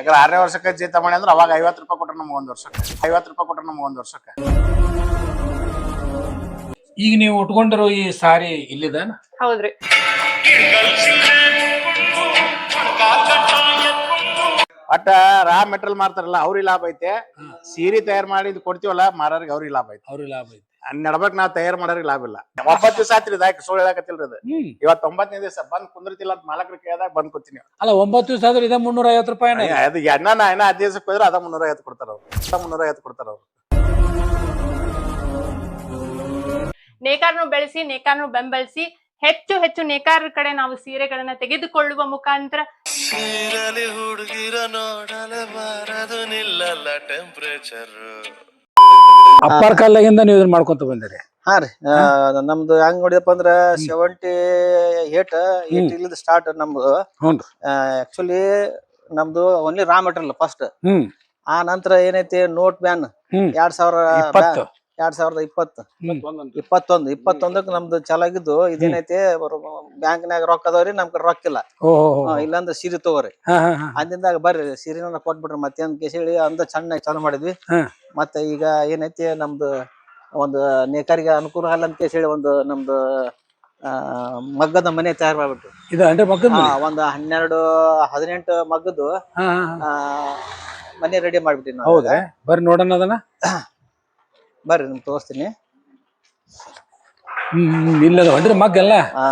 ಯಾಕಂದ್ರೆ ಆರನೇ ವರ್ಷಕ್ಕೆ ಜೀತ ಮಾಡಿ ಅಂದ್ರೆ ಅವಾಗ ಐವತ್ತು ರೂಪಾಯಿ ಕೊಟ್ರೆ ನಮ್ಗೆ ಒಂದು ವರ್ಷಕ್ಕೆ. ಐವತ್ತು ರೂಪಾಯಿ ಕೊಟ್ರೆ ನಮ್ಗೆ ಒಂದು ವರ್ಷಕ್ಕೆ. ಈಗ ನೀವು ಉಟ್ಕೊಂಡಿರೋ ಈ ಸಾರಿ ಇಲ್ಲಿದೆ ಹೌದ್ರಿ. ಒಟ್ಟ ರಾ ಮೆಟಲ್ ಮಾರ್ತಾರಲ್ಲ ಅವ್ರಿಗೆ ಲಾಭ ಐತೆ. ಸೀರೆ ತಯಾರು ಮಾಡಿ ಇದು ಕೊಡ್ತೀವಲ್ಲ ಮಾರೋರಿಗೆ ಅವ್ರಿಗೆ ಲಾಭ ಐತೆ. ಅವ್ರಿಗೆ ಲಾಭ ಐತಿ. ನಡ್ಬೇಕ್ ನಾವ್ ತಯಾರು ಮಾಡೋರಿಗೆ ಲಾಭ ಇಲ್ಲ. ಒಂಬತ್ತು ದಿವಸ ಆತ್ರಿ ಇದಾಕ ಸುಳ್ಳು ಹೇಳಕತ್ತಿಲ್ರಿ ಅದು ಹ್ಮ್. ಇವತ್ತು ಒಂಬತ್ತನೇ ದಿವಸ ಬಂದ್ ಕುಂದ್ರತಿಲ್ಲ ಅಂತ ಮಾಲಕರು ಕೇಳಿದಾಗ ಬಂದ್ ಕೂತೀನಿ ಅಲ್ಲ ಒಂಬತ್ತು ದಿವಸ ಆದ್ರೆ ಇದ ಮುನ್ನೂರ ಐವತ್ತು ರೂಪಾಯಿ ಅದು ಎಣ್ಣ ನಾ ಏನ ಹತ್ತು ದಿವಸಕ್ಕೆ ಹೋದ್ರೆ ಅದ ಮುನ್ನೂರ ಐವತ್ತು ಕೊಡ್ತಾರ ಅವ್ರು. ಅದ ಮುನ್ನೂರ ಐವತ್ತು ಕೊಡ್ತಾರ ಅವ್ರು. ನೇಕಾರನು ಬೆಳೆಸಿ ನೇಕಾರನು ಬೆಂಬಲಿಸಿ ಹೆಚ್ಚು ಹೆಚ್ಚು ನೇಕಾರರ ಕಡೆ ನಾವು ಸೀರೆಗಳನ್ನ ತೆಗೆದುಕೊಳ್ಳುವ ಮುಖಾಂತರ ಸೀರಲಿ ಹುಡುಗಿರ ನೋಡಲು ಬಾರದು ನಿಲ್ಲಲ್ಲ ಟೆಂಪರೇಚರ್ ಅಪ್ಪರ್ ಕಾಲದಿಂದ ನೀವು ಇದನ್ನ ಮಾಡ್ಕೊಂತ ಬಂದಿರಿ. ಹಾ ರೀ. ಆ, ನಮ್ದು ಹೆಂಗ್ ನೋಡಿದಪ್ಪ ಅಂದ್ರ ಸೆವೆಂಟಿ ಏಟ್ ಏಟ್ ಇಲ್ಲಿಂದ ಸ್ಟಾರ್ಟ್ ನಮ್ದು. ಹ್ಞೂನ್ರಿ ಆಕ್ಚುಲಿ ನಮ್ದು only raw material first hmm ಆ ನಂತರ ಏನೈತಿ ನೋಟ್ ಬ್ಯಾನ್ ಹ್ಮ್ ಎರಡ್ ಸಾವಿರ ಇಪ್ಪತ್ತು. ಎರಡ್ ಸಾವಿರದ ಇಪ್ಪತ್ತು. ಇಪ್ಪತ್ತೊಂದು ಇಪ್ಪತ್ತೊಂದಕ್ ನಮ್ದು ಚಾಲಾಗಿದ್ದು ಇದೇನೈತಿ ಬ್ಯಾಂಕ್ನ್ಯಾಗ ರೊಕ್ಕ ಅದಾವ್ರಿ ನಮ್ ಕಡೆ ರೊಕ್ಕ ಇಲ್ಲ. ಇಲ್ಲಾಂದ್ರೆ ಸೀರೆ ತಗೋರಿ. ಅಂದಿಂದಾಗ ಬರ್ರಿ ಸೀರೆನ ಕೊಟ್ಬಿಟ್ರಿ ಮತ್ತೇನ್ ಕೇಸ್ ಹೇಳಿ ಅಂದ ಚೆನ್ನಾಗಿ ಚಾಲು ಮಾಡಿದ್ವಿ. ಮತ್ತೆ ಈಗ ಏನೈತಿ ನಮ್ದು ಒಂದು ನೇಕಾರಿಗೆ ಅನುಕೂಲ ಅಲ್ಲ ಅಂತ ಕೇಸ್ ಹೇಳಿ ಒಂದು ನಮ್ದು ಆ, ಮಗ್ಗದ ಮನೆ ತಯಾರು ಮಾಡ್ಬಿಟ್ಟು ಒಂದು ಹನ್ನೆರಡು ಹದಿನೆಂಟು ಮಗ್ಗದ್ದು ಮನೆ ರೆಡಿ ಮಾಡ್ಬಿಟ್ಟಿ ನಾವು. ಬರ್ರಿ ನೋಡೋಣ ಅದನ್ನ. ಬರ್ರಿ ನಿಮ್ಗೆ ತೋರಿಸ್ತೀನಿ. ಹ್ಮ್ ಇಲ್ಲ ಇಲ್ಲದ ಅಂದ್ರೆ ಹಾ.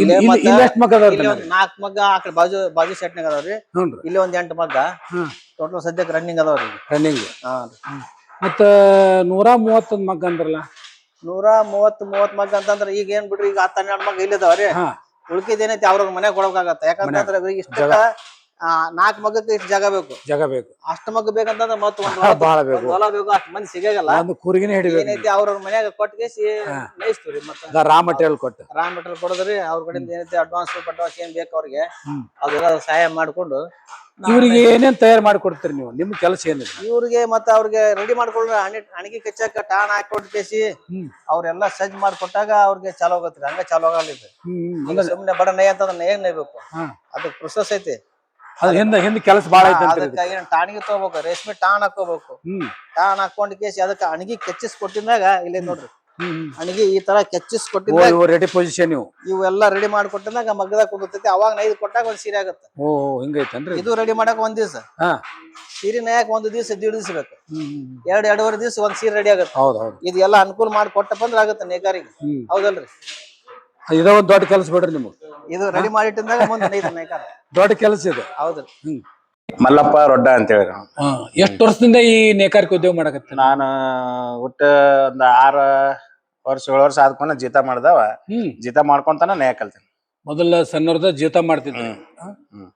ಇಲ್ಲಿ ಮತ್ತೆ- ಅದಾವ್ರಿ ಒಂದ್ ನಾಲ್ಕು ಮಗ್ಗ ಆಕಡೆ ಕಡೆ ಬಾಜು ಬಾಜು ಸೆಟ್ನಾಗ ಅದಾವ್ರಿ ಹ್ಞೂನ್ರಿ. ಇಲ್ಲಿ ಒಂದ್ ಎಂಟು ಮಗ್ಗ. ಹ್ಮ್ ಟೋಟಲ್ ಸದ್ಯಕ್ಕೆ ರನ್ನಿಂಗ್ ಅದಾವ್ರಿ ರನ್ನಿಂಗ್ ಹಾ ಮತ್ತ ನೂರ ಮೂವತ್ತೊಂದ್ ಮಗ್ಗ ಅಂದ್ರಲ್ಲ? ನೂರ ಮೂವತ್ ಮೂವತ್ ಮಗ್ಗ ಅಂತಂದ್ರ ಈಗ ಏನ್ ಬಿಡ್ರಿ ಈಗ ಹತ್ತ ಹನ್ನೆರಡು ಮಗ್ಗ ಇಲ್ಲದವ್ರಿ ಹಾ. ಉಳ್ಕಿದ್ ಏನೈತಿ ಅವ್ರ ಮನೆ ಕೊಡಬೇಕಾಗತ್ತ ಯಾಕಂದ್ರೆ ಇಷ್ಟ ನಾಲ್ಕ್ ಮಗಕ್ಕೆ ಇಷ್ಟು ಜಾಗ ಬೇಕು. ಜಾಗ ಬೇಕು. ಅಷ್ಟು ಮಗ ಬೇಕಂತಂದ್ರೆ ಮತ್ತೆ ಒಂದು ಬಹಳ ಬೇಕು. ಹೊಲ ಬೇಕು ಅಷ್ಟು ಮಂದಿ ಸಿಗಲ್ಲ ಒಂದು ಕೂರ್ಗಿನೇ ಹಿಡಿಬೇಕು ಏನೈತಿ ಅವ್ರ ಮನ್ಯಾಗ ಕೊಟ್ಟಿಗೆ ಮೇಯಿಸ್ತೀವ್ರಿ ಮತ್ತೆ ರಾ ಮಟೀರಿಯಲ್ ಕೊಟ್ಟು. ರಾ ಮಟೀರಿಯಲ್ ಕೊಡೋದ್ರಿ ಅವ್ರ ಕಡೆಯಿಂದ ಏನೈತಿ ಅಡ್ವಾನ್ಸ್ ಅಡ್ವಾನ್ಸ್ ಏನ್ ಬೇಕು ಅವ್ರಿಗೆ. ಅದೆಲ್ಲ ಸಹಾಯ ಮಾಡ್ಕೊಂಡು ಇವ್ರಿಗೆ ಏನೇನ್ ತಯಾರು ಮಾಡ್ಕೊಡ್ತೀರಿ ನೀವು? ನಿಮ್ ಕೆಲಸ ಏನಿದೆ ಇವ್ರಿಗೆ ಮತ್ತೆ ಅವ್ರಿಗೆ ರೆಡಿ ಮಾಡ್ಕೊಂಡ್ರೆ ಹಣಿ ಹಣಿಗೆ ಕಚ್ಚಾಕ ಟಾನ್ ಹಾಕೊಟ್ಟು ಕೇಸಿ ಹ್ಮ್. ಅವ್ರೆಲ್ಲ ಸಜ್ಜ್ ಮಾಡ್ಕೊಟ್ಟಾಗ ಅವ್ರಿಗೆ ಚಾಲು ಆಗತ್ರಿ ಹಂಗ ಚಾಲೋ ಆಗಲ್ಲ ಸುಮ್ನೆ ಬಡ ನೈ ಅಂತಂದ್ರೆ ನೈ ನೈಬೇಕು. ಅದಕ್ಕೆ ಪ್ರೊಸೆಸ್ ಐತಿ. ಅದ್ ಹಿಂದ ಹಿಂದ ಕೆಲಸ ಬಾಳ ಐತೆ ಅದಕ್ಕ ಏನ್ ಟಾಣಿಗೆ ತಗೋಬೇಕು ರೇಷ್ಮೆ ಟಾಣ್ ಹಾಕೋಬೇಕು ಹ್ಮ್. ಟಾನ್ ಹಾಕೊಂಡ್ ಕೇಸಿ ಅದಕ್ಕ ಅಣಗಿ ಕೆಚ್ಚಿಸ್ ಕೊಟ್ಟಿದ್ಮ್ಯಾಗ ಇಲ್ಲೇ ನೋಡ್ರಿ. ಹ್ಮ್ ಅಣಗಿ ಈ ತರ ಕೆಚ್ಚಿಸ್ ಓ ಕೊಟ್ಟಿದ್ದಾಗ ಇವು ರೆಡಿ ಪೊಸಿಷನ್ ನೀವು ಇವೆಲ್ಲ ರೆಡಿ ಮಾಡ್ಕೊಟ್ಟಿದ್ದಾಗ ಮಗ್ಗದಾಗ ಕುಂದಿರ್ತೈತಿ ಅವಾಗ ನೈದು ಕೊಟ್ಟಾಗ ಒಂದ್ ಸೀರೆ ಆಗತ್ತ. ಓ ಹಿಂಗೈತೇನ್ರಿ ಇದು ರೆಡಿ ಮಾಡಕ್ ಒಂದ್ ದಿವಸ. ಹಾ. ಸೀರೆ ನಯಾಕ ಒಂದ್ ದಿವ್ಸ ದೀಡ್ ದಿವಸ ಬೇಕು ಹ್ಮ್ ಹ್ಮ್. ಎರಡ್ ಎರಡೂವರೆ ದಿವ್ಸ ಒಂದ್ ಸೀರೆ ರೆಡಿ ಆಗತ್ತೆ. ಹೌದ್ ಹೌದು. ಇದೆಲ್ಲ ಎಲ್ಲ ಅನುಕೂಲ ಮಾಡಿ ಕೊಟ್ಟಪ್ಪ ಅಂದ್ರೆ ಆಗುತ್ತೆ ನೇಕಾರಿಗೆ. ಹ್ಮ್. ಹೌದಲ್ರಿ? ಇದ ಒಂದ್ ದೊಡ್ಡ ಕೆಲಸ ಬಿಡ್ರಿ ನಿಮ್ಗೆ. ಇದು ರೆಡಿ ಮಾಡಿಟ್ಟಿದ್ದಾಗ ಮುಂದೆ ನೈದು ನೇಕಾರ ದೊಡ್ಡ ಕೆಲಸ ಇದು. ಹೌದು. ಹ್ಮ್. ಮಲ್ಲಪ್ಪ ರೊಡ್ಡ ಅಂತ ಹೇಳಿ ಹಾ ಎಷ್ಟು ವರ್ಷದಿಂದ ಈ ನೇಕಾರಿಕೆ ಉದ್ಯೋಗ ಮಾಡಕತ್ತೀನಿ ನಾನು ಒಟ್ಟು ಒಂದ್ ಆರ ವರ್ಷ ಏಳು ವರ್ಷ ಆದ್ಕೊಂಡ ಜೀತ ಮಾಡ್ದವ. ಹ್ಮ್. ಜೀತ ಮಾಡ್ಕೊಂತಾನ ನೇಯ ಕಲ್ತೀನಿ ಮೊದಲ ಸಣ್ಣವ್ರದ ಜೀತ ಮಾಡ್ತಿದ್ದೆ ಹ್ಮ್.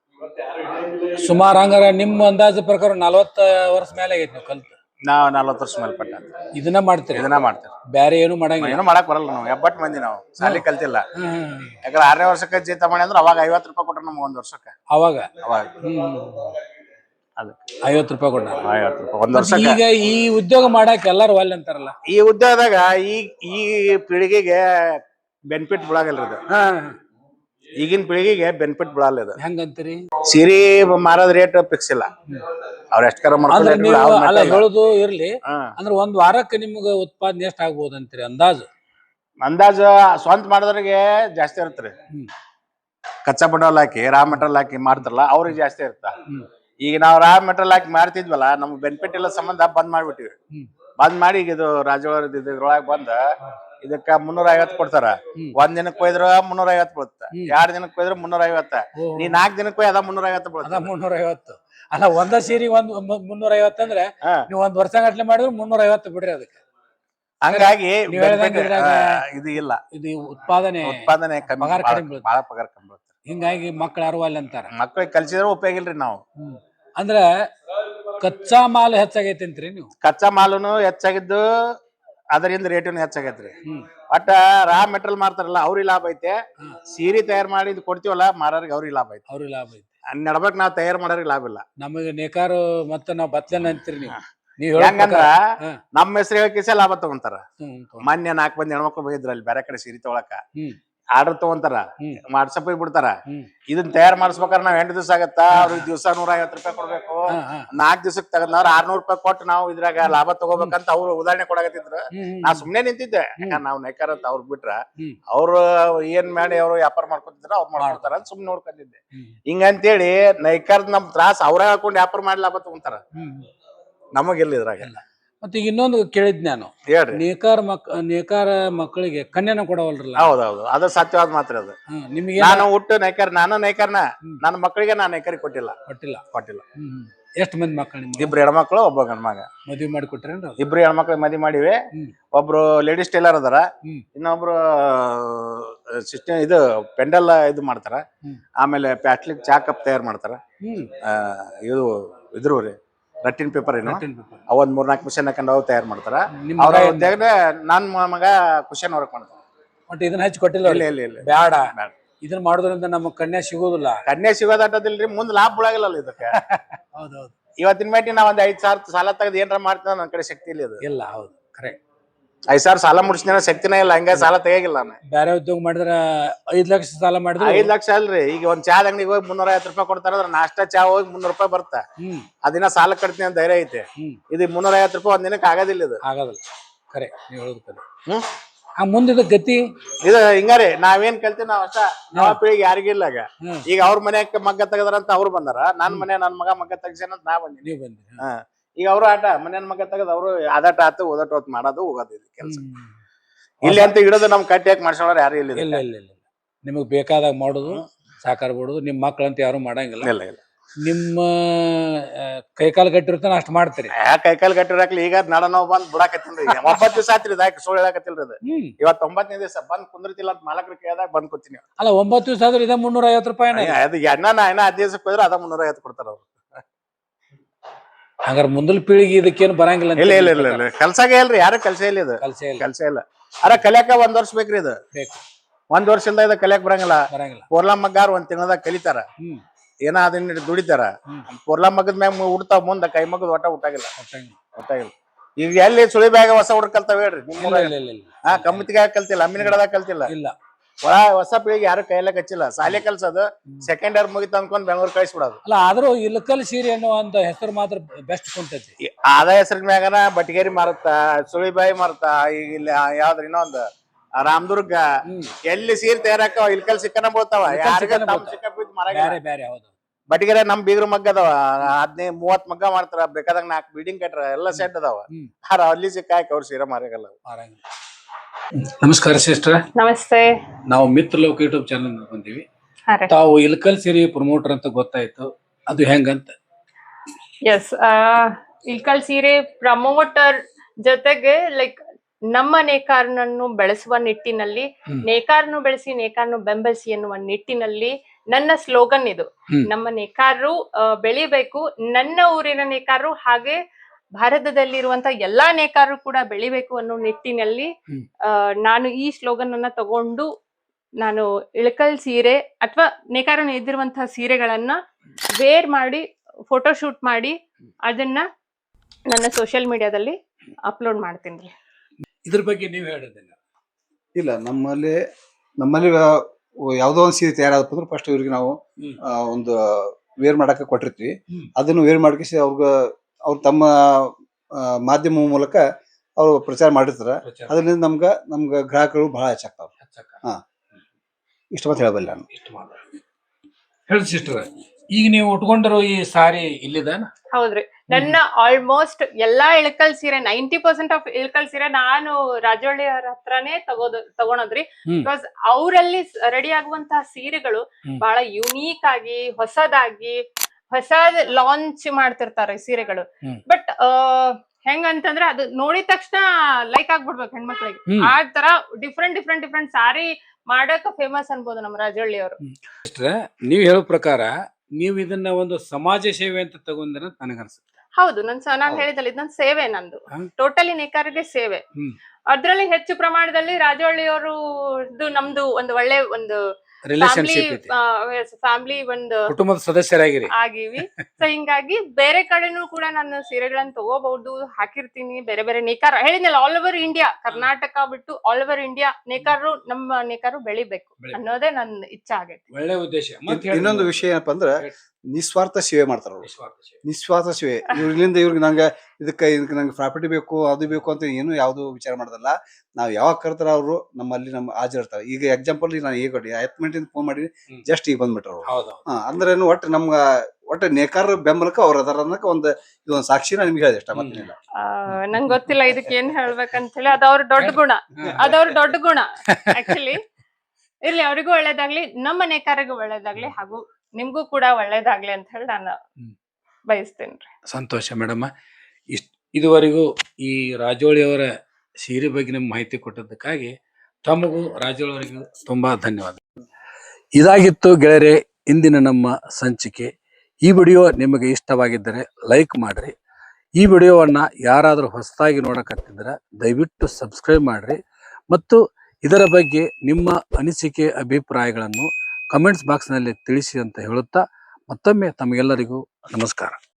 ಸುಮಾರು ಹಂಗಾರ ನಿಮ್ಮ ಅಂದಾಜು ಪ್ರಕಾರ ನಲವತ್ತ ವರ್ಷ ಮೇಲೆ ಆಗೈತಿ ನೀವು ಕಲ್ತು. ನಾವ್ ನಲ್ವತ್ತು ವರ್ಷ ಮೇಲ್ಪಟ್ಟ. ಇದನ್ನ ಮಾಡ್ತೀರಿ? ಇದನ್ನ ಮಾಡ್ತೀರಿ ಬೇರೆ ಏನು ಮಾಡಂಗಿಲ್ಲ? ಏನು ಮಾಡಕ್ ಬರಲ್ಲ ನಾವು. ಎಬ್ಬಟ್ ಮಂದಿ ನಾವು. ಸಾಲಿ ಕಲ್ತಿಲ್ಲ. ಯಾಕಂದ್ರೆ ಆರನೇ ವರ್ಷಕ್ಕೆ ಜೀತ ಮಾಡಿ ಅಂದ್ರೆ ಅವಾಗ ಐವತ್ತು ರೂಪಾಯಿ ಕೊಟ್ರು ನಮ್ಗೆ ಒಂದ್ ವರ್ಷಕ್ಕೆ. ಅವಾಗ? ಅವಾಗ. ಅದಕ್ಕೆ. ಐವತ್ತು ರೂಪಾಯಿ ಕೊಡ ಐವತ್ತು ರೂಪಾಯಿ. ಒಂದ್ ವರ್ಷಕ್ಕೆ. ಈಗ ಈ ಉದ್ಯೋಗ ಮಾಡಕ್ ಎಲ್ಲಾರು ಒಲ್ಲೆ ಅಂತಾರಲ್ಲ? ಈ ಉದ್ಯೋಗದಾಗ ಈ ಈ ಪೀಳಿಗೆಗೆ ಬೆನಿಫಿಟ್ ಬೀಳಾಗಲ್ಲ ಇದು ಹಾ ಈಗಿನ ಪೀಳಿಗೆಗೆ ಬೆನಿಫಿಟ್ ಬೀಳಲ್ಲ ಇದು ಹೆಂಗಂತೀರಿ? ಸೀರೆ ಮಾರೋದ್ ರೇಟ್ ಫಿಕ್ಸ್ ಇಲ್ಲ. ಅವ್ರ ಎಷ್ಟ್ ಕರ ಅಂದ್ರೆ ನೀವು ಅಲ್ಲ ಹೇಳುದು ಇರ್ಲಿ. ಅಂದ್ರೆ ಒಂದ್ ವಾರಕ್ಕೆ ನಿಮ್ಗೆ ಉತ್ಪಾದನೆ ಎಷ್ಟ್ ಆಗ್ಬೋದು ಅಂತೀರಿ ಅಂದಾಜು? ಅಂದಾಜ ಸ್ವಂತ ಮಾಡಿದ್ರಿಗೆ ಜಾಸ್ತಿ ಇರುತ್ತೆ ಕಚ್ಚಾ ಬಂಡವಾಳ ಹಾಕಿ ರಾ ಮೆಟೀರಿಯಲ್ ಹಾಕಿ ಮಾಡ್ತಾರಲ್ಲ ಅವ್ರಿಗೆ ಜಾಸ್ತಿ ಇರುತ್ತ. ಈಗ ನಾವು ರಾ ಮೆಟೀರಿಯಲ್ ಹಾಕಿ ಮಾಡ್ತಿದ್ವಲ್ಲ ನಮ್ಗೆ ಬೆನಿಫಿಟ್ ಇಲ್ಲ ಸಂಬಂಧ ಬಂದ್ ಮಾಡ್ಬಿಟ್ಟಿವಿ. ಬಂದ್ ಮಾಡಿ ಈಗ ಇದು ರಾಜವಾರದ ಇದ್ರೊಳಗೆ ಬಂದ ಇದಕ್ಕ ಮುನ್ನೂರ ಐವತ್ ಕೊಡ್ತಾರ. ಒಂದ್ ದಿನಕ್ಕೆ ಕೊಯ್ದ್ರ ಮುನ್ನೂರ ಐವತ್ ಬೀಳುತ್ತ. ಎರಡ್ ದಿನಕ್ಕೆ ಕೊಯ್ದ್ರ ಮುನ್ನೂರ ಐವತ್ತ. ನೀ ನಾಲ್ಕ್ ದಿನಕ್ಕೆ ಕೊಯ್ ಅದ ಮುನ್ನೂರ ಐವತ್ತು ಬೀಳುತ್ತ. ಮುನ್ನೂರ ಐವತ್ತು ಅಲ್ಲ ಒಂದ ಸೀರಿ ಒಂದ್ ಮುನ್ನೂರ ಐವತ್ತು ಅಂದ್ರೆ ನೀವು ಒಂದ್ ವರ್ಷ ಗಟ್ಲೆ ಮಾಡಿದ್ರೆ ಮುನ್ನೂರ ಐವತ್ತು ಬಿಡ್ರಿ ಅದಕ್ಕೆ. ಹಂಗಾಗಿ ನೀವ್ ಹೇಳ್ದಂಗೆ benefit, ಇದ್ರಾಗ ಇದು ಇಲ್ಲ. ಇದು ಉತ್ಪಾದನೆ ಉತ್ಪಾದನೆ ಕಮ್ಮಿ ಪಗಾರ ಕಡಿಮೆ ಬೀಳುತ್ತೆ. ಪಗಾರ ಕಮ್ಮಿ ಬೀಳುತ್ತೆ. ಹಿಂಗಾಗಿ ಮಕ್ಳು ಅರುವಲ್ಲಿ ಅಂತಾರ. ಮಕ್ಳಿಗೆ ಕಲ್ಸಿದ್ರೆ ಉಪಯೋಗ ಇಲ್ರಿ ನಾವು. ಅಂದ್ರ ಕಚ್ಚಾ ಮಾಲ್ ಹೆಚ್ಚಾಗೈತಿ ಅಂತ್ರಿ ನೀವು? ಕಚ್ಚಾ ಮಾಲುನು ಹೆಚ್ಚಾಗಿದ್ದು ಅದರಿಂದ ರೇಟುನು ಹೆಚ್ಚಾಗೈತ್ರಿ. ಹ್ಮ್. ಒಟ್ಟ ರಾ ಮೆಟೀರಿಯಲ್ ಮಾರ್ತಾರಲ್ಲ ಅವ್ರಿಗೆ ಲಾಭ ಐತೆ. ಸೀರೆ ತಯಾರು ಮಾಡಿ ಇದು ಕೊಡ್ತೀವಲ್ಲ ಮಾರೋರಿಗೆ ಅವ್ರಿಗೆ ಲಾಭ ಐತೆ. ಅವ್ರಿಗೆ ಲಾಭ ಐತಿ. ನಡ್ಬೇಕು ನಾವ್ ತಯಾರು ಮಾಡೋರಿಗೆ ಲಾಭ ಇಲ್ಲ ನಮಗೆ ನೇಕಾರು ಮತ್ತ ನಾವ್ ಬತ್ಲೇನ ಅಂತೀರಿ ನೀವು ನೀವ್ ಹೇಳೋ ಹೆಂಗಂದ್ರ ಪ್ರಕಾರ- ಹಾ. ನಮ್ಮ ಹೆಸರು ಹೇಳಕಿಸೆ ಲಾಭ ತಗೊಂತಾರ ಹ್ಮ್, ಹ್ಮ್. ಮೊನ್ನೆ ನಾಲ್ಕು ಮಂದಿ ಹೆಣ್ಮಕ್ಳು ಬಂದಿದ್ರು ಅಲ್ಲಿ ಬೇರೆ ಕಡೆ ಸೀರೆ ತೊಗೊಳಕ ಹ್ಮ್. ಆರ್ಡರ್ ತಗೊಂತಾರ. ವಾಟ್ಸಪ್ ಬಿಡ್ತಾರ. ಇದನ್ನ ತಯಾರು ಮಾಡಿಸ್ಬೇಕಾದ್ರೆ ನಾವ್ ಎಂಟು ದಿವಸ ಆಗತ್ತಾ? ಅವ್ರಿಗೆ ದಿವಸ ನೂರ ಐವತ್ತು ರೂಪಾಯಿ ಕೊಡ್ಬೇಕು. ನಾಲ್ಕ್ ದಿವಸಕ್ಕೆ ತಗದ್ನವ್ರ ಆರ್ನೂರ್ ರೂಪಾಯಿ ಕೊಟ್ಟು ನಾವು ಇದ್ರಾಗ ಲಾಭ ತಗೋಬೇಕಂತ ಅವ್ರು ಉದಾಹರಣೆ ಕೊಡಕತ್ತಿದ್ರು. ನಾ ಸುಮ್ನೆ ನಿಂತಿದ್ದೆ. ನಾವ್ ನೈಕಾರ ನೇಕಾರ ಅಂತ ಅವ್ರ ಬಿಟ್ರ. ಅವ್ರು ಏನ್ ಮಾಡಿ ಅವ್ರು ವ್ಯಾಪಾರ ಮಾಡ್ಕೊತಿದ್ರ ಅವ್ರು ಮಾಡ್ಕೊತಾರ ಅಂತ ಸುಮ್ನೆ ನೋಡ್ಕೊಂಡಿದ್ದೆ. ಹಿಂಗಂತೇಳಿ ನೈಕಾರ್ದ ನಮ್ ತ್ರಾಸ್ ಅವ್ರ ಹಾಕೊಂಡು ವ್ಯಾಪಾರ ಮಾಡಿ ಲಾಭ ತಗೊಂತಾರ ನಮಗೆಲ್ಲ ನಮಗಿಲ್ಲ ಇದ್ರಾಗ ಮತ್ತೆ ಈಗ ಇನ್ನೊಂದು ಕೇಳಿದ್ ನಾನು. ಹೇಳ್ರಿ. ನೇಕಾರ ಮಕ್ ನೇಕಾರ ಮಕ್ಕಳಿಗೆ ಕನ್ಯಾನ ಕೊಡವಲ್ರಲ್ಲ? ಹೌದೌದು. ಅದು ಸತ್ಯವಾದ ಮಾತ್ರ ಅದು. ಹ್ಮ್, ನಿಮಗೆ ನಾನು ಹುಟ್ಟು ನೇಕಾರ ನಾನು ನೇಕಾರನ ನನ್ನ ಮಕ್ಕಳಿಗೆ ನಾನು ನೇಕಾರಿ ಕೊಟ್ಟಿಲ್ಲ. ಕೊಟ್ಟಿಲ್ಲ. ಕೊಟ್ಟಿಲ್ಲ. ಹ್ಮ್. ಎಷ್ಟ್ ಮಂದಿ ಮಕ್ಕಳು ನಿಮ್ಗೆ? ಇಬ್ರು ಹೆಣ್ಮಕ್ಳು ಒಬ್ಬ ಗಂಡ ಮಗ. ಮದ್ವೆ ಮಾಡಿ ಕೊಟ್ರೇನ್ರಿ ಇಬ್ರು ಹೆಣ್ಮಕ್ಳಿಗೆ ಮದಿ ಮಾಡಿವಿ. ಹ್ಮ್. ಒಬ್ರು ಲೇಡೀಸ್ ಟೈಲರ್ ಅದಾರ. ಹ್ಮ್. ಇನ್ನೊಬ್ರು ಸಿಸ್ಟಮ್ ಇದು ಪೆಂಡಲ್ ಇದು ಮಾಡ್ತಾರ. ಹ್ಮ್. ಆಮೇಲೆ ಪ್ಯಾಟ್ಲಿಕ್ ಚಾಕಪ್ ತಯಾರು ಮಾಡ್ತಾರ. ಹ್ಮ್. ಆ, ಇದು ಇದ್ರು ರೀ ರಟ್ಟಿನ ಪೇಪರ್ ಏನು? Latin ಒಂದ್ ಮೂರ್ನಾಲ್ಕು ಮಿಷನ್ ಹಾಕೊಂಡು ಅವ್ರು ತಯಾರು ಮಾಡ್ತಾರ? ಅವ್ರ ಉದ್ಯೋಗದ ನನ್ ಮಗ ಕುಶನ್ ವರ್ಕ್ ಮಾಡ್ತಾರೆ ಒಟ್ಟು ಇದನ್ನ ಹಚ್ಚಿ ಕೊಟ್ಟಿಲ್ಲ ಇಲ್ಲ ಇಲ್ಲ. ಇದನ್ನ ಮಾಡೋದ್ರಿಂದ ನಮ್ಮ ಕನ್ಯಾ ಸಿಗೋದಿಲ್ಲ. ಕನ್ಯಾ ಸಿಗೋದಾಟದಿಲ್ರಿ ಮುಂದ್ ಲಾಭ ಬಿಡಾಗಿಲ್ಲ ಇದಕ್ಕೆ. ಹೌದೌದು ಇವತ್ತಿನ ಮೇಟಿ ನಾವ್ ಒಂದ್ ಐದ್ ಸಾವಿರ ಸಾಲ ತೆಗೆದು ಏನಾರ ಮಾಡ್ತೀನಿ ನನ್ನ ಕಡೆ ಶಕ್ತಿ ಇಲ್ಲ ಇದು. ಇಲ್ಲ ಹೌದು ಕರೆ ಐದ್ ಸಾವಿರ ಸಾಲ ಮುಡ್ಸಿನ ಶಕ್ತಿನೇ ಇಲ್ಲ ಹಂಗ ಸಾಲ ತೆಗಿಲ್ಲ ನಾನು. ಬೇರೆ ಉದ್ಯೋಗ ಮಾಡಿದ್ರ ಐದ್ ಲಕ್ಷ ಸಾಲ ಮಾಡಿದ್ರೆ ಐದ್ ಲಕ್ಷ ಅಲ್ರಿ ಈಗ ಒಂದ್ ಚಾ ಅಂಗಡಿಗೆ ಹೋಗಿ ಮುನ್ನೂರ ಐವತ್ತು ರೂಪಾಯಿ ಕೊಡ್ತಾರ ಅದ್ರ ನಾಷ್ಟ ಚಾ ಹೋಗಿ ಮುನ್ನೂರು ರೂಪಾಯಿ ಬರ್ತಾ. ಹ್ಮ್. ಅದಿನ ಸಾಲ ಕಟ್ತೀನಿ ಅಂತ ಧೈರ್ಯ ಐತೆ. ಹ್ಮ್. ಇದು ಮುನ್ನೂರ ಐವತ್ತು ರೂಪಾಯಿ ಒಂದ್ ದಿನಕ್ಕೆ ಆಗೋದಿಲ್ಲ ಇದು. ಆಗೋದಿಲ್ಲ. ಕರೆ ನೀವು ಹೇಳೋದು ಕರೆ. ಹ್ಮ್. ಆ ಮುಂದಿದ ಗತಿ? ಇದು ಹಿಂಗಾರಿ ನಾವೇನ್ ಕಲ್ತೀವಿ ನಾವ್ ಅಷ್ಟ. ನಾವ ಪೀಳಿಗೆ ಯಾರಿಗಿಲ್ಲ ಈಗ. ಹ್ಮ್. ಈಗ ಅವ್ರ ಮನ್ಯಾಗ ಮಗ್ಗ ತೆಗದಾರಂತ ಅವ್ರು ಬಂದಾರ. ನನ್ ಮನೆ ನನ್ ಮಗ ಮಗ್ಗ ತೆಗ್ಸ್ಯಾನ ಅಂತ ನಾ ಬಂದಿ ನೀವು ಬಂದ್ರಿ ಹಾ. ಈಗ ಅವರು ಆಟ ಮನೆಯ ಮಗ ತೆಗೆದು ಅವರು ಅದಾಟ ಆತು ಓದಾಟ ಹೊತ್ತು ಮಾಡೋದು ಹೋಗೋದು ಇದು ಕೆಲಸ. ಇಲ್ಲಿ ಅಂತ ಇಡೋದು ನಮ್ ಕಟ್ಟಿಯಾಗಿ ಮಾಡ್ಸೋರು ಯಾರು ಇಲ್ಲ ಇಲ್ಲ ಇಲ್ಲ ಇಲ್ಲ. ನಿಮಗ್ ಬೇಕಾದಾಗ ಮಾಡೋದು ಸಾಕಾರ ಬಿಡೋದು ನಿಮ್ಮ ಮಕ್ಕಳಂತ ಯಾರು ಮಾಡಂಗಿಲ್ಲ. ಇಲ್ಲ ಇಲ್ಲ. ನಿಮ್ಮ ಆ, ಕೈಕಾಲು ಕಟ್ಟಿರ್ತಾನೆ ಅಷ್ಟ್ ಮಾಡ್ತೀರಿ. ಯಾ ಕೈಕಾಲ್ ಕಟ್ಟಿರಾಕ್ಲಿ ಈಗ ನಡ ನಾವು ಬಂದ್ ಬಿಡಾಕತ್ತಿಲ್ರಿ ಈಗ ಒಂಬತ್ತು ದಿವಸ ಆತ್ರಿ ಇದಾಕ ಸುಳ್ಳು ಹೇಳಕತ್ತಿಲ್ರಿ ಅದು. ಹ್ಮ್. ಇವತ್ತು ಒಂಬತ್ತನೇ ದಿವಸ ಬಂದ್ ಕುಂದ್ರತಿಲ್ಲ ಅಂತ ಮಾಲಕ್ರ ಕೇಳಿದಾಗ ಬಂದ್ ಕೂತೀನಿ. ಅಲ್ಲ ಒಂಬತ್ತು ದಿವಸ ಆದ್ರೆ ಇದೇ ಮುನ್ನೂರ ಐವತ್ತು ರೂಪಾಯಿ ಅದು ಎಣ್ಣ ನಾ ಇನ್ನ ಹದಿನೈದು ದಿವಸಕ್ಕೆ ಹೋದ್ರೆ ಅದ ಮುನ್ನೂರ ಐವತ್ತು ಕೊಡ್ತಾರ ಅವ್ರು. ಹಂಗಾರೆ ಮುಂದಿನ ಪೀಳಿಗೆ ಇದಕ್ಕೇನು ಬರಂಗಿಲ್ಲ ಅಂತ ಇಲ್ಲ ಇಲ್ಲ ಇಲ್ಲ ಇಲ್ಲ. ಕೆಲ್ಸಾಗೆ ಇಲ್ರಿ ಯಾರು ಕೆಲಸ ಇಲ್ಲ ಇದು. ಕೆಲಸ ಇಲ್ಲ. ಕೆಲ್ಸ ಇಲ್ಲ. ಅರ ಕಲಿಯಾಕ ಒಂದ್ ವರ್ಷ ಬೇಕ್ರಿ ಇದು? ಬೇಕು. ಒಂದ್ ವರ್ಷ ಇಲ್ದ ಇದು ಕಲಿಯಾಕ ಬರಂಗಿಲ್ಲ. ಬರಂಗಿಲ್ಲ. ಪೋರ್ಲಾ ಮಗ್ಗಾರ್ ಒಂದ್ ತಿಂಗಳದಾಗ ಕಲಿತಾರ. ಹ್ಮ್. ಏನ ಅದನ್ನ ದುಡಿತಾರ. ಪೋರ್ಲಾ ಮಗದ ಮ್ಯಾಗ ಉಡ್ತಾವ ಮುಂದ ಕೈ ಮಗದ್ ಒಟ್ಟ ಊಟಾಗಿಲ್ಲ ಒಟ್ಟಂಗಿಲ್ಲ. ಒಟ್ಟಾಗಿಲ್ಲ ಈಗ ಎಲ್ಲಿ ಸುಳಿ ಬ್ಯಾಗ ಹೊಸ ಹುಡುಗ ಕಲ್ತಾವ ಹೇಳ್ರಿ ಇಲ್ಲ ಇಲ್ಲ ಇಲ್ಲ ಇಲ್ಲ. ಹಾ ಕಮ್ಮತಿಗಾಗ ಕಲ್ತಿಲ್ಲ ಅಮ್ಮಿನಗಡದಾಗ ಕಲ್ತಿಲ್ಲ? ಇಲ್ಲ. ಒಳ ಹೊಸ ಪೀಳಿಗೆ ಯಾರು ಕೈಯಲ್ಲ ಕಚ್ಚಿಲ್ಲ. ಸಾಲೆ ಕಲ್ಸೋದು ಸೆಕೆಂಡ್ ಇಯರ್ ಮುಗಿತ ಅನ್ಕೊಂಡ್ ಬೆಂಗಳೂರು ಕಳಿಸ್ಬಿಡೋದು. ಅಲ್ಲ ಆದ್ರೂ ಇಲಕಲ್ ಸೀರೆ ಅನ್ನೋ ಅಂತ ಹೆಸರು ಮಾತ್ರ ಬೆಸ್ಟ್ ಕುಂತೈತಿ. ಈ ಆದ ಹೆಸರಿನ ಮ್ಯಾಗನ ಬಟಗೇರಿ ಮಾರುತ್ತ ಸುಳಿಬಾಯಿ ಮಾರುತ್ತ ಈಗ ಇಲ್ಲಿ ಯಾವ್ದ್ರ ಇನ್ನೊಂದು ರಾಮದುರ್ಗ. ಎಲ್ಲಿ ಸೀರೆ ತಯಾರಾಕ ಇಲ್ಕಲ್ ಸಿಕ್ಕನ ಬೀಳ್ತಾವ. ಯಾರಿಗ ಸಿಕ್ಕನ ತಮ್ಮ ಬೀಳ್ತಾವ. ಸಿಕ್ಕ ಬಿದ್ದು ಮರಾಗಿಲ್ಲ ಬೇರೆ ಬೇರೆ ಹೌದು. ಬಟಗೇರಿ ನಮ್ ಬೀಗ್ರ ಮಗ್ಗ ಅದಾವ. ಹದಿನೈದು ಮೂವತ್ ಮಗ್ಗ ಮಾಡ್ತಾರ. ಬೇಕಾದಾಗ ನಾಲ್ಕು ಬಿಲ್ಡಿಂಗ್ ಕಟ್ರ ಎಲ್ಲ ಸೆಟ್ ಅದಾವ. ಹ್ಮ್. ಆರ ಅಲ್ಲಿ ಸಿಕ್ಕಾಕ ಅವ್ರ ಸೀರೆ ಮಾರಾಗಲ್ಲ ಮಾರಂಗಿಲ್ಲ. ನಮಸ್ಕಾರ ಸಿಸ್ಟರ್. ನಮಸ್ತೆ. ನಾವು ಮಿತ್ರ ಲೋಕ ಯೂಟ್ಯೂಬ್ ಚಾನಲ್ ಬಂದೀವಿ. ತಾವು ಇಲ್ಕಲ್ ಸಿರಿ ಪ್ರಮೋಟರ್ ಅಂತ ಗೊತ್ತಾಯ್ತು. ಅದು ಹೆಂಗಂತ? ಎಸ್ ಇಲ್ಕಲ್ ಸೀರೆ ಪ್ರಮೋಟರ್ ಜೊತೆಗೆ ಲೈಕ್ ನಮ್ಮ ನೇಕಾರನನ್ನು ಬೆಳೆಸುವ ನಿಟ್ಟಿನಲ್ಲಿ ನೇಕಾರನ್ನು ನೇಕಾರನು ಬೆಳೆಸಿ ನೇಕಾರನು ಬೆಂಬಲಿಸಿ ಎನ್ನುವ ನಿಟ್ಟಿನಲ್ಲಿ ನನ್ನ ಸ್ಲೋಗನ್ ಇದು. ನಮ್ಮ ನೇಕಾರರು ಬೆಳಿಬೇಕು. ನನ್ನ ಊರಿನ ನೇಕಾರರು ಹಾಗೆ ಭಾರತದಲ್ಲಿರುವಂತ ಎಲ್ಲಾ ನೇಕಾರರು ಕೂಡ ಬೆಳಿಬೇಕು ಅನ್ನೋ ನಿಟ್ಟಿನಲ್ಲಿ ಆ, ನಾನು ಈ ಸ್ಲೋಗನ್ ಅನ್ನ ತಗೊಂಡು ನಾನು ಇಳಕಲ್ ಸೀರೆ ಅಥವಾ ನೇಕಾರನ ಎದ್ದಿರುವಂತಹ ಸೀರೆಗಳನ್ನ ವೇರ್ ಮಾಡಿ ಫೋಟೋ ಶೂಟ್ ಮಾಡಿ ಅದನ್ನ ನನ್ನ ಸೋಷಿಯಲ್ ಮೀಡಿಯಾದಲ್ಲಿ ಅಪ್ಲೋಡ್ ಮಾಡ್ತೀನಿ. ರೀ ಇದ್ರ ಬಗ್ಗೆ ನೀವು ಹೇಳೋದಿಲ್ಲ. ಇಲ್ಲ ನಮ್ಮಲ್ಲಿ ನಮ್ಮಲ್ಲಿ ಯಾವುದೋ ಒಂದು ಸೀರೆ ತಯಾರಾದಪ್ಪ ಅಂದ್ರೆ ಫಸ್ಟ್ ಇವ್ರಿಗೆ ನಾವು ಆ, ಒಂದು ವೇರ್ ಮಾಡಕ್ಕೆ ಕೊಟ್ಟಿರ್ತೀವಿ. ಅದನ್ನು ವೇರ್ ಮಾಡಿಸಿ ಅವ್ರಿಗೆ ಅವ್ರು ತಮ್ಮ ಆ, ಮಾಧ್ಯಮ ಮೂಲಕ ಅವರು ಪ್ರಚಾರ ಮಾಡಿರ್ತಾರೆ. ಅದರಿಂದ ನಮ್ಗ ನಮ್ಗ ಗ್ರಾಹಕರು ಬಹಳ ಹೆಚ್ಚಾಗ್ತಾವ ಇಷ್ಟ ಮಾತ್ರ ಹೇಳಬಲ್ಲ ನಾನು. ಇಷ್ಟು ಮಾತ್ರ. ಹೇಳಿ ಸಿಸ್ಟರ್ ಈಗ ನೀವು ಉಟ್ಕೊಂಡಿರೋ ಈ ಸಾರಿ ಇಲ್ಲಿದಾನ? ಹೌದ್ರಿ. ನನ್ನ ಆಲ್ಮೋಸ್ಟ್ ಎಲ್ಲಾ ಇಳಕಲ್ ಸೀರೆ ನೈಂಟಿ ಪರ್ಸೆಂಟ್ ಆಫ್ ಇಳಕಲ್ ಸೀರೆ ನಾನು ರಾಜೋಳಿ ಅವ್ರ ಹತ್ರನೇ ತಗೋದು ತಗೊಳೋದ್ರಿ ಬಿಕಾಸ್ ಅವರಲ್ಲಿ ರೆಡಿ ಆಗುವಂತಹ ಸೀರೆಗಳು. ಬಹಳ ಯುನೀಕ್ ಆಗಿ ಹೊಸದಾಗಿ ಹೊಸ ಲಾಂಚ್ ಮಾಡ್ತಿರ್ತಾರೆ ಸೀರೆಗಳು. ಬಟ್ ಹೆಂಗಂತಂದ್ರೆ ಅದು ನೋಡಿದ ತಕ್ಷಣ ಲೈಕ್ ಆಗ್ಬಿಡ್ಬೇಕು ಹೆಣ್ಮಕ್ಳಿಗೆ. ಆ ತರ ಡಿಫ್ರೆಂಟ್ ಡಿಫ್ರೆಂಟ್ ಡಿಫ್ರೆಂಟ್ ಸಾರಿ ಮಾಡಕ ಫೇಮಸ್ ಅನ್ಬೋದು ನಮ್ಮ ರಾಜಹಳ್ಳಿ ಅವರು. ನೀವು ಹೇಳೋ ಪ್ರಕಾರ ನೀವು ಇದನ್ನ ಒಂದು ಸಮಾಜ ಸೇವೆ ಅಂತ ತಗೊಂಡ್ರೆ ನನಗನ್ಸುತ್ತೆ ಹೌದು ನನ್ ನಾನ್. ಹೇಳಿದಲ್ಲ ಇದು ನನ್ ಸೇವೆ ನಂದು. ಟೋಟಲಿ ನೇಕಾರಿಗೆ ಸೇವೆ. ಅದ್ರಲ್ಲಿ ಹೆಚ್ಚು ಪ್ರಮಾಣದಲ್ಲಿ ರಾಜವಳ್ಳಿಯವರು ನಮ್ದು ಒಂದು ಒಳ್ಳೆ ಒಂದು ರಿಲೇಶನ್ಶಿಪ್ ಐತಿ. ಫ್ಯಾಮಿಲಿ ಒಂದು ಕುಟುಂಬದ ಸದಸ್ಯರಾಗಿರಿ. ಆಗಿವಿ. ಸೊ ಹಿಂಗಾಗಿ ಬೇರೆ ಕಡೆನೂ ಕೂಡ ನಾನು ಸೀರೆಗಳನ್ನ ತಗೋಬಹುದು ಹಾಕಿರ್ತೀನಿ ಬೇರೆ ಬೇರೆ ನೇಕಾರ. ಹೇಳಿದ್ನಲ್ಲ ಆಲ್ ಓವರ್ ಇಂಡಿಯಾ ಕರ್ನಾಟಕ ಬಿಟ್ಟು ಆಲ್ ಓವರ್ ಇಂಡಿಯಾ ನೇಕಾರರು ನಮ್ಮ ನೇಕಾರರು ಬೆಳಿಬೇಕು. ಅನ್ನೋದೇ ನನ್ನ ಇಚ್ಛೆ ಆಗೈತಿ. ಒಳ್ಳೆ ಉದ್ದೇಶ. ಮತ್ತೆ ಇನ್ನೊಂದು ವಿಷಯ ಏನಪ್ಪಾ ಅಂದ್ರೆ ನಿಸ್ವಾರ್ಥ ಸೇವೆ ಮಾಡ್ತಾರ ಅವ್ರು. ನಿಸ್ವಾರ್ಥ ಸೇವೆ. ಇವ್ರಿಂದ ಇವ್ರಿಗೆ ನಂಗೆ ಇದಕ್ಕೆ ಇದಕ್ಕೆ ನಂಗೆ ಪ್ರಾಪರ್ಟಿ ಬೇಕು ಅದು ಬೇಕು ಅಂತ ಏನು ಯಾವುದು ವಿಚಾರ ಮಾಡೋದಲ್ಲ. ನಾವು ಯಾವಾಗ ಕರ್ತಾರ ಅವರು ನಮ್ಮಲ್ಲಿ ನಮ್ಮ ಹಾಜರಿರ್ತಾರೆ. ಈಗ ಎಕ್ಸಾಂಪಲ್ ನಾನು ಈಗ ಹತ್ತು ಮಿನಿಟ್ ಫೋನ್ ಮಾಡಿ ಜಸ್ಟ್ ಈಗ ಬಂದ್ಬಿಟ್ರು ಅವ್ರು. ಅಂದ್ರೆ ಏನು ಒಟ್ಟು ನಮ್ಗ ಒಟ್ಟು ನೇಕಾರ ಬೆಂಬಲಕ್ಕೆ ಅವ್ರ ಅದರ ಅನ್ನಕ್ಕೆ ಒಂದು ಇದೊಂದು ಸಾಕ್ಷಿ ನಾನು ನಿಮ್ಗೆ ಹೇಳಿದೆ ಅಷ್ಟ ಮತ್ತೇನಿಲ್ಲ ನಂಗೆ ನಂಗ್ ಗೊತ್ತಿಲ್ಲ ಇದಕ್ಕೆ ಏನ್ ಹೇಳ್ಬೇಕಂತ ಹೇಳಿ ಅದವ್ರ ದೊಡ್ಡ ಗುಣ. ಅದವ್ರ ದೊಡ್ಡ ಗುಣ ಆಕ್ಚುಲಿ ಇರ್ಲಿ ಅವ್ರಿಗೂ ಒಳ್ಳೇದಾಗ್ಲಿ ನಮ್ಮ ನೇಕಾರಿಗೂ ಒಳ್ಳೇದಾಗ್ಲಿ ಹಾಗೂ ನಿಮ್ಗೂ ಕೂಡ ಒಳ್ಳೇದಾಗ್ಲಿ ಅಂತ ಹೇಳಿ ನಾನು ಬಯಸ್ತೇನೆ ಸಂತೋಷ ಮೇಡಮ್. ಇಷ್ಟ ಇದುವರೆಗೂ ಈ ರಾಜೋಳಿ ಅವರ ಸೀರೆ ಬಗ್ಗೆ ನಿಮ್ಗೆ ಮಾಹಿತಿ ಕೊಟ್ಟದ್ದಕ್ಕಾಗಿ ತಮಗೂ ರಾಜೋಳಿ ಅವರಿಗೂ ತುಂಬಾ ಧನ್ಯವಾದ. ಇದಾಗಿತ್ತು ಗೆಳೆಯರೆ ಇಂದಿನ ನಮ್ಮ ಸಂಚಿಕೆ. ಈ ವಿಡಿಯೋ ನಿಮಗೆ ಇಷ್ಟವಾಗಿದ್ದರೆ ಲೈಕ್ ಮಾಡ್ರಿ. ಈ ವಿಡಿಯೋವನ್ನು ಯಾರಾದರೂ ಹೊಸದಾಗಿ ನೋಡಕತ್ತಿದ್ರೆ ದಯವಿಟ್ಟು ಸಬ್ಸ್ಕ್ರೈಬ್ ಮಾಡಿರಿ. ಮತ್ತು ಇದರ ಬಗ್ಗೆ ನಿಮ್ಮ ಅನಿಸಿಕೆ ಅಭಿಪ್ರಾಯಗಳನ್ನು ಕಮೆಂಟ್ಸ್ ಬಾಕ್ಸ್ನಲ್ಲಿ ತಿಳಿಸಿ ಅಂತ ಹೇಳುತ್ತಾ ಮತ್ತೊಮ್ಮೆ ತಮಗೆಲ್ಲರಿಗೂ ನಮಸ್ಕಾರ.